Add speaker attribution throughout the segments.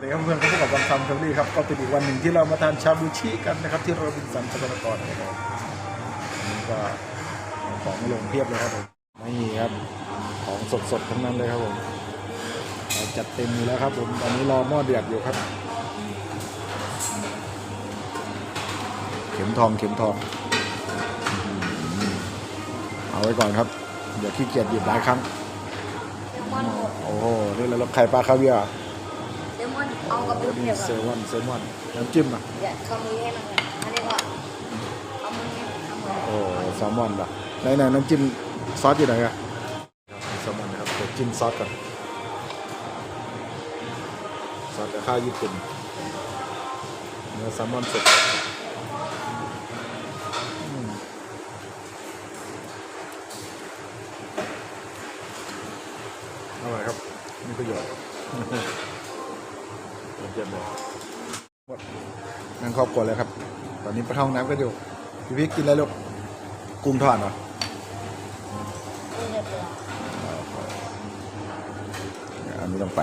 Speaker 1: สวัสดีครับเพื่อนๆก็พบกับวันทำเทอรี่ครับก็เป็นอีกวันหนึ่งที่เรามาทานชาบูชิกันนะครับ ที่โรบินสันสกลนครนะครับนี่ก็ของลงเพียบเลยครับผมไม่มีครับของสดๆทั้งนั้นเลยครับผมจัดเต็มอยู่แล้วครับผมตอนนี้รอหม้อเดือดอยู่ครับ เข็มทองเข็มทองเอาไว้ก่อนครับเดี๋ยวขี้เกียจหยิบหลายครั้งโอ้โหนี่แล้วไข่ปลาคาเวียร์
Speaker 2: เลมอนเอากับลูก
Speaker 1: นี่
Speaker 2: เห็บ
Speaker 1: เซ
Speaker 2: อะ
Speaker 1: ลมอนเซลมอนน้ำจิ้มอะ
Speaker 2: เดี๋ยวเขามือให้มันเลยเขาเรียกว่าเอามือให้มันเอามือ
Speaker 1: โอ้แซลมอนเหรอไหนไหนน้ำจิ้มซอสอยู่ไหนอะแซลมอนนะครับเดี๋ยวจิ้มซอสก่อนซอสกับข้าวญี่ปุ่นเนื้อแซลมอนสดอืมอร่อยครับมีประโยชน์ เยี่ยมเลยหมดนั่งครอบครัวเลยครับ ตอนนี้ไปเข้าห้องน้ำกันอยู่พี่พี่กินอะไรลูกกุ้งทอดเหรอ
Speaker 2: มือเดือดเดือด
Speaker 1: อันนี้ต้องไป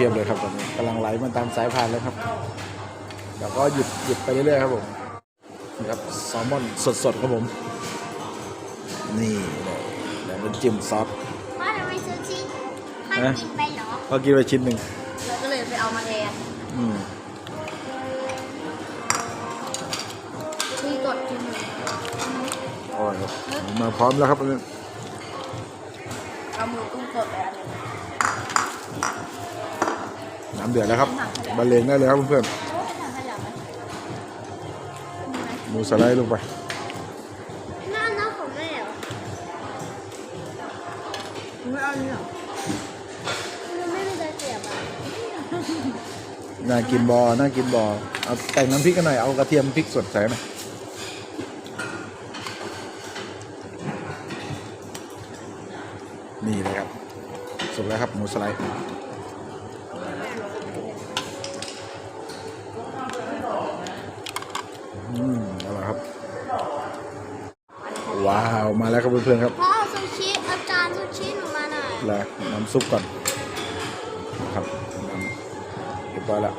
Speaker 1: พียบเลยครับตอนนี้กำลังไหลมาตามสายพานเลยครับแล้วก็หยุดหยุดไปเรื่อยๆครับผมนี่ครับแซลมอนสดๆครับผม นี่เลยแล้วเป็นจิ้มซอส
Speaker 3: พ่อทำไมซื้อชิ้นพ่อ
Speaker 1: ฮะ
Speaker 3: กินไปเหรอ
Speaker 1: ก็กินไปชิ้นหนึ่ง
Speaker 2: เราก็เลยไปเอามาแทน
Speaker 1: อืม
Speaker 2: ที่กดกิน
Speaker 1: อร่อยครับมาพร้อมแล้วครับ
Speaker 2: เอามือกุ้งสดไปอันหนึง
Speaker 1: น้ำเดือดแล้วครับบรรเลงได้เลยครับเพื่อน
Speaker 2: โอ้ยถังขยะไหม
Speaker 1: ๆหมูสไลด์ลงไป
Speaker 3: หน้าน้าของแม่เหรอ
Speaker 2: ไม่เอาเนี่ย
Speaker 3: มันไม่มีตะเกียบอะ
Speaker 1: น่ากินบอน่ากินบอเอาแต่งน้ำพริกกันหน่อย เอากระเทียมพริกสดใส่หน่อยนี่เลยครับสุกแล้วครับหมูสไลด์ อืมอร่อยครับ ว้าว มาแล้วครับเพื่อนๆครับ
Speaker 3: พ่อเอาซูชิเอาจานซูชิหนูมาหน่อย
Speaker 1: แล้วน้ำซุปก่อนครับน้ำเรียบร้อยแล้ว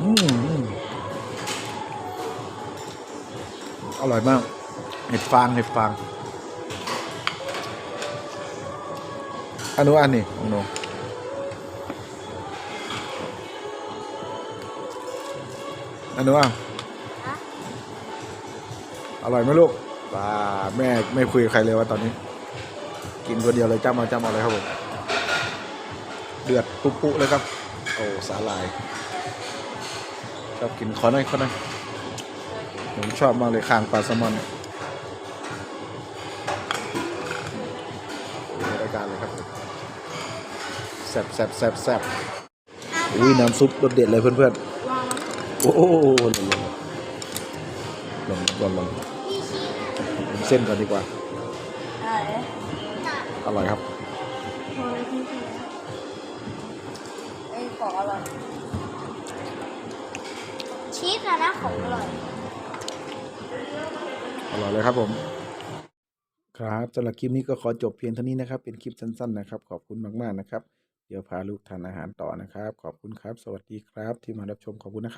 Speaker 1: อืมอร่อยมาก เห็ดฟางเห็ดฟางอันนู้นอันนี้ของหนู นนู้นอะอร่อยไหมลูกป้าแม่ไม่คุยกับใครเลยว่าตอนนี้ กินคนเดียวเลยจ้ามาจ้ามาเลยครับผมเดือดปุ๊บปุ๊เลยครับ โอ้สาหร่ายชอบกินขอหน่อยขอหน่อยผมชอบมากเลยคางปลาแซลมอนรายการเลยครับแซ่บแซ่บแซ่บแซ่บอุ้ยน้ำซุปรสเด็ดเลยเพื่อนๆ โอ้โหหล่นลงลงลงลง
Speaker 3: พี่ชี้
Speaker 1: ผมเส้นก่อนดีกว่า
Speaker 2: อะไร
Speaker 3: น่ะ
Speaker 1: อร่อยครับ
Speaker 2: พอเลยพี่พี่ไอ้ของอร่อย
Speaker 3: ชีสอะนะของอร่อย
Speaker 1: อร่อยเลยครับผม ครับสำหรับคลิปนี้ก็ขอจบเพียงเท่านี้นะครับ เป็นคลิปสั้นๆนะครับ ขอบคุณมากๆนะครับ เดี๋ยวพาลูกทานอาหารต่อนะครับ ขอบคุณครับ สวัสดีครับที่มารับชมขอบคุณนะครับ